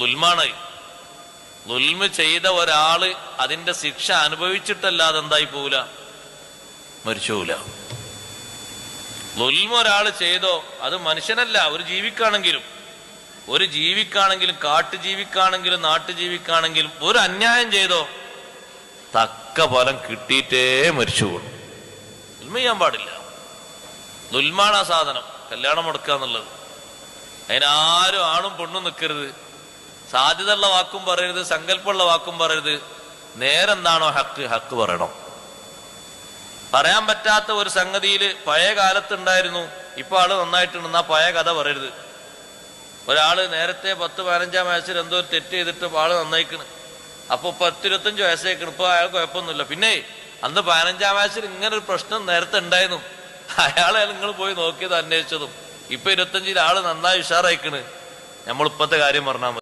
ലുൽമാണ് ലുൽമ ചെയ്ത ഒരാൾ അതിന്റെ ശിക്ഷ അനുഭവിച്ചിട്ടല്ലാതെ എന്തായി പോവില്ല മരിച്ചു പോവില്ല ലുൽമ ഒരാൾ ചെയ്തോ അത് മനുഷ്യനല്ല ഒരു ജീവിക്കാണെങ്കിലും. ഒരു ജീവിക്കാണെങ്കിലും കാട്ടു ജീവിക്കാണെങ്കിലും നാട്ടു ജീവിക്കാണെങ്കിലും ഒരു അന്യായം ചെയ്തോ തക്ക ഫലം കിട്ടിയിട്ടേ മരിച്ചു പോകും ലുൽമ ചെയ്യാൻ പാടില്ല. ലുൽമാണ് സാധനം കല്യാണം മുടക്കുക എന്നുള്ളത് അതിനാരും ആണും പെണ്ണും നിൽക്കരുത് സാധ്യതയുള്ള വാക്കും പറയരുത് സങ്കല്പമുള്ള വാക്കും പറയരുത്. നേരെന്താണോ ഹക്ക് ഹക്ക് പറയണം. പറയാൻ പറ്റാത്ത ഒരു സംഗതിയിൽ പഴയ കാലത്തുണ്ടായിരുന്നു. ഇപ്പൊ ആൾ നന്നായിട്ടുണ്ടെന്ന് ആ പഴയ കഥ പറയരുത്. ഒരാൾ നേരത്തെ പത്ത് പതിനഞ്ചാം വയസ്സിൽ എന്തോ ഒരു തെറ്റ് ചെയ്തിട്ട് ആൾ നന്നായിക്കണ്. അപ്പൊ പത്തിരുപത്തഞ്ച് വയസ്സേക്കണ് ഇപ്പൊ അയാൾ കുഴപ്പമൊന്നുമില്ല. പിന്നെ അന്ന് പതിനഞ്ചാം വയസ്സിൽ ഇങ്ങനെ ഒരു പ്രശ്നം നേരത്തെ ഉണ്ടായിരുന്നു. അയാളെ നിങ്ങൾ പോയി നോക്കിയത് അന്വേഷിച്ചതും. ഇപ്പൊ ഇരുപത്തഞ്ചിൽ ആൾ നന്നായി ഉഷാറായിക്കണ്. നമ്മളിപ്പത്തെ കാര്യം പറഞ്ഞാൽ